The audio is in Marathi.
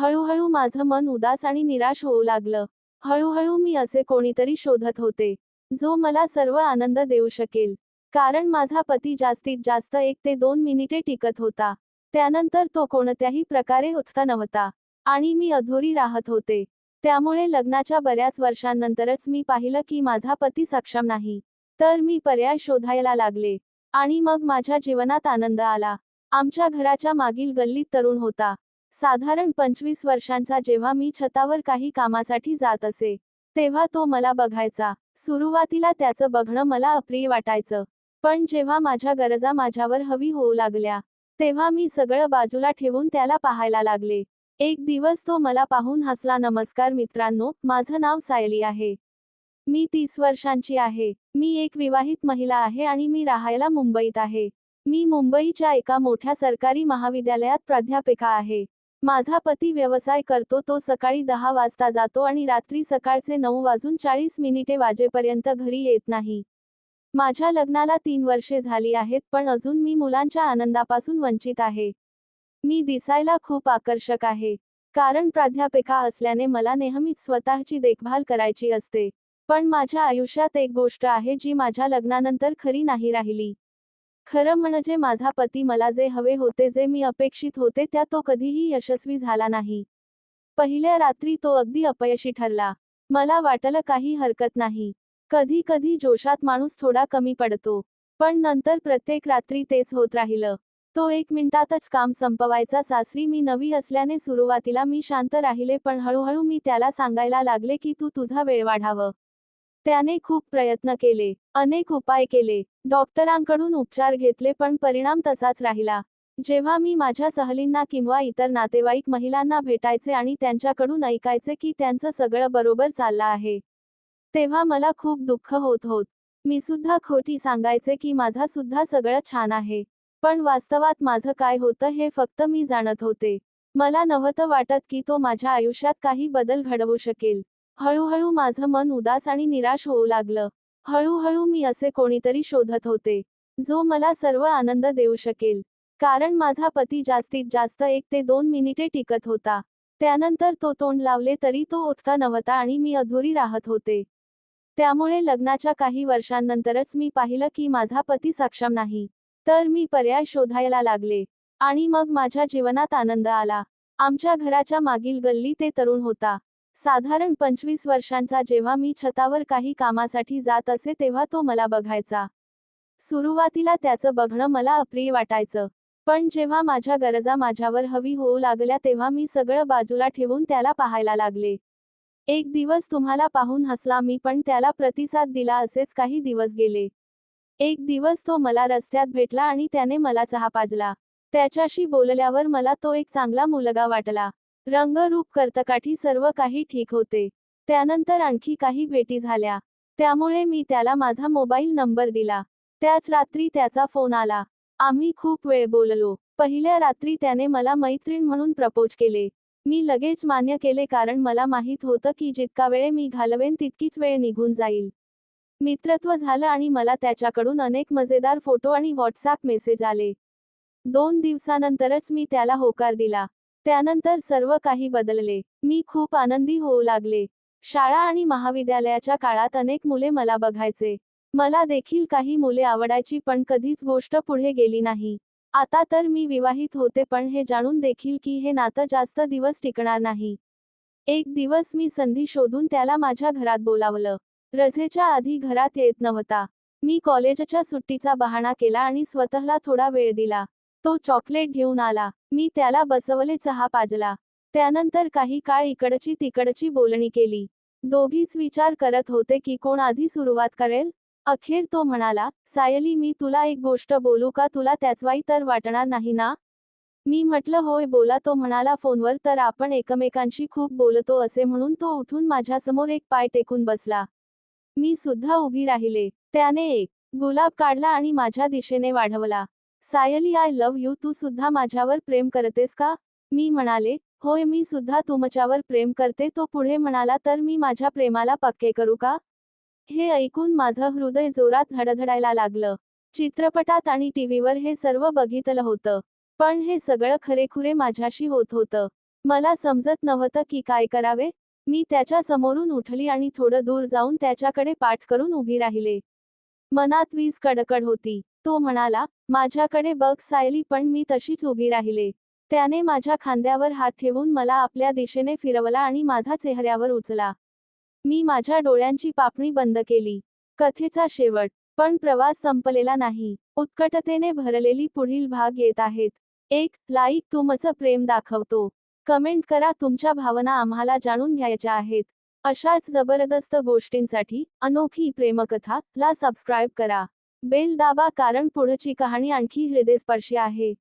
हळूहळू माझं मन उदास आणि निराश होऊ लागलं. हळूहळू मी असे कोणीतरी शोधत होते जो मला सर्व आनंद देऊ शकेल. कारण माझा पती जास्तीत जास्त एक ते दोन मिनिटे टिकत होता. त्यानंतर तो कोणत्याही प्रकारे उत्थ नव्हता. आणि मी अधोरी राहत होते. त्यामुळे लग्नाच्या बऱ्याच वर्षांनंतरच मी पाहिलं की माझा पती सक्षम नाही. तर मी पर्याय शोधायला लागले. आणि मग माझ्या जीवनात आनंद आला. आमच्या घराच्या मागील गल्लीत तरुण होता. साधारण पंचवीस वर्षांचा जेव्हा मी छतावर काही कामासाठी जात असे तेव्हा तो मला बघायचा. सुरुवातीला त्याचं बघणं मला अप्रिय वाटायचं. पण जेव्हा माझ्या गरजा माझ्यावर हवी होऊ लागल्या तेव्हा मी सगळं बाजूला ठेवून त्याला पाहायला लागले. एक दिवस तो मला पाहून हसला नमस्कार मित्रांनो माझं नाव सायली आहे. मी तीस वर्षांची आहे. मी एक विवाहित महिला आहे आणि मी राहायला मुंबईत आहे. मी मुंबईच्या एका मोठ्या सरकारी महाविद्यालयात प्राध्यापिका आहे. माझा पती व्यवसाय करतो तो सकाळी दहा वाजता जातो आणि रात्री सकाळचे नऊ वाजून चाळीस मिनिटे वाजेपर्यंत घरी येत नाही. माझ्या लग्नाला तीन वर्षे झाली आहेत पण अजून मी मुलांच्या आनंदापासून वंचित आहे. मी दिसायला खूप आकर्षक आहे. कारण प्राध्यापिका असल्याने मला नेहमीच स्वतःची देखभाल करायची असते. पण माझ्या आयुष्यात एक गोष्ट आहे जी माझ्या लग्नानंतर खरी नाही राहिली. खरं म्हणजे माझा पती मला जे हवे होते जे मी अपेक्षित होते त्या तो कधीही यशस्वी झाला नाही. पहिल्या रात्री तो अगदी अपयशी ठरला. मला वाटलं काही हरकत नाही. कधी कधी जोशात माणूस थोडा कमी पडतो. पण नंतर प्रत्येक रात्री तेच होत राहिलं. तो एक मिनिटातच काम संपवायचा. सासरी मी नवी असल्याने सुरुवातीला मी शांत राहिले पण हळूहळू मी त्याला सांगायला लागले की तू तुझा वेळ वाढावं. त्याने खूप प्रयत्न केले अनेक उपाय केले. डॉक्टरांकडून उपचार घेतले पण परिणाम तसाच राहिला. जेव्हा मी माझ्या सहलींना किंवा इतर नातेवाईक महिलांना भेटायचे आणि त्यांच्याकडून ऐकायचे की त्यांचं सगळं बरोबर चाललं आहे तेव्हा मला खूप दुःख होत होत. मी सुद्धा खोटी सांगायचे की माझा सुद्धा सगळं छान आहे पण वास्तवात माझं काय होतं हे फक्त मी जाणत होते. मला नव्हतं वाटत की तो माझ्या आयुष्यात काही बदल घडवू शकेल. हळूहळू माझं मन उदास आणि निराश होऊ लागलं. हळूहळू मी असे कोणीतरी शोधत होते जो मला सर्व आनंद देऊ शकेल. कारण माझा पती जास्तीत जास्त एक ते दोन मिनिटे टिकत होता. त्यानंतर तो तोंड लावले तरी तो उठता नव्हता आणि मी अधोरी राहत होते. त्यामुळे लग्नाच्या काही वर्षांनंतरच मी पाहिलं की माझा पती सक्षम नाही. तर मी पर्याय शोधायला लागले. आणि मग माझ्या जीवनात आनंद आला. आमच्या घराच्या मागील गल्ली ते तरुण होता. साधारण पंचवीस वर्षांचा जेव्हा मी छतावर काही कामासाठी जात असे तेव्हा तो मला बघायचा. सुरुवातीला त्याचं बघणं मला अप्रिय वाटायचं. पण जेव्हा माझ्या गरजा माझ्यावर हवी होऊ लागल्या तेव्हा मी सगळं बाजूला ठेवून त्याला पाहायला लागले. एक दिवस तुम्हाला पाहून हसला मी पण त्याला प्रतिसाद दिला असेच काही दिवस गेले. एक दिवस तो मला रस्त्यात भेटला आणि त्याने मला चहा पाजला. त्याच्याशी बोलल्यावर मला तो एक चांगला मुलगा वाटला. रंग रूप कर्तकाठी सर्व काही ठीक होते. त्यानंतर आणखी काही भेटी झाल्या. त्यामुळे मी त्याला माझा मोबाईल नंबर दिला. त्याच रात्री त्याचा फोन आला. आम्ही खूप वेळ बोललो. पहिल्या रात्री त्याने मला मैत्रीण म्हणून प्रपोज केले. मी लगेच मान्य केले कारण मला माहीत होतं की जितका वेळ मी घालवेन तितकीच वेळ निघून जाईल. मित्रत्व झालं आणि मला त्याच्याकडून अनेक मजेदार फोटो आणि व्हॉट्सअप मेसेज आले. दोन दिवसानंतरच मी त्याला होकार दिला. त्यानंतर सर्व काही बदलले. मी खूप आनंदी होऊ लागले. शाळा आणि महाविद्यालयाच्या काळात अनेक मुले मला बघायचे. मला देखील काही मुले आवडायची पण कधीच गोष्ट पुढे गेली नाही. आता तर मी विवाहित होते पण हे जाणून देखील की हे नातं जास्त दिवस टिकणार नाही. एक दिवस मी संधी शोधून त्याला माझ्या घरात बोलावलं. रजेच्या आधी घरात येत नव्हता. मी कॉलेजच्या सुट्टीचा बहाणा केला आणि स्वतःला थोडा वेळ दिला. तो चॉकलेट घेऊन आला. मी त्याला बसवले चहा पाजला. त्यानंतर काही काळ इकडची तिकडची बोलणी केली. दोघीच विचार करत होते की कोण आधी सुरुवात करेल? अखेर तो म्हणाला सायली मी तुला एक गोष्ट बोलू का? तुला त्याचवाई तर वाटणार नाही ना? मी म्हटलं होय बोला. तो म्हणाला फोनवर तर आपण एकमेकांशी खूप बोलतो असे म्हणून तो उठून माझ्यासमोर एक पाय टेकून बसला. मी सुद्धा उभी राहिले. त्याने एक गुलाब काढला आणि माझ्या दिशेने वाढवला. सायली आय लव्ह यू तू सुद्धा माझ्यावर प्रेम करतेस का? मी म्हणाले होय मी सुद्धा तुमच्यावर प्रेम करते. तो पुढे म्हणाला तर मी माझ्या प्रेमाला पक्के करू का? हे ऐकून माझं हृदय जोरात धडधडायला लागलं. चित्रपटात आणि टीव्हीवर हे सर्व बघितलं होतं. पण हे सगळं खरेखुरे माझ्याशी होत होतं. मला समजत नव्हतं की काय करावे. मी त्याच्या समोरून उठली आणि थोडं दूर जाऊन त्याच्याकडे पाठ करून उभी राहिले. मनात वीज कडकड होती. तो म्हणाला माझ्याकडे बघ सायली पण मी तशीच उभी राहिले. त्याने माझ्या खांद्यावर हात ठेवून मला आपल्या दिशेने फिरवला आणि माझा चेहऱ्यावर उचला. मी माझ्या डोळ्यांची पापणी बंद केली. कथेचा शेवट. पण प्रवास संपलेला नाही. उत्कटतेने भरलेली पुढील भाग येत आहेत. एक लाईक तुमचं प्रेम दाखवतो. कमेंट करा तुमच्या भावना आम्हाला जाणून घ्यायच्या आहेत. अशाच जबरदस्त गोष्टींसाठी अनोखी प्रेमकथा ला सबस्क्राईब करा. बेल दाबा कारण पुढची कहाणी आणखी हृदयस्पर्शी आहे.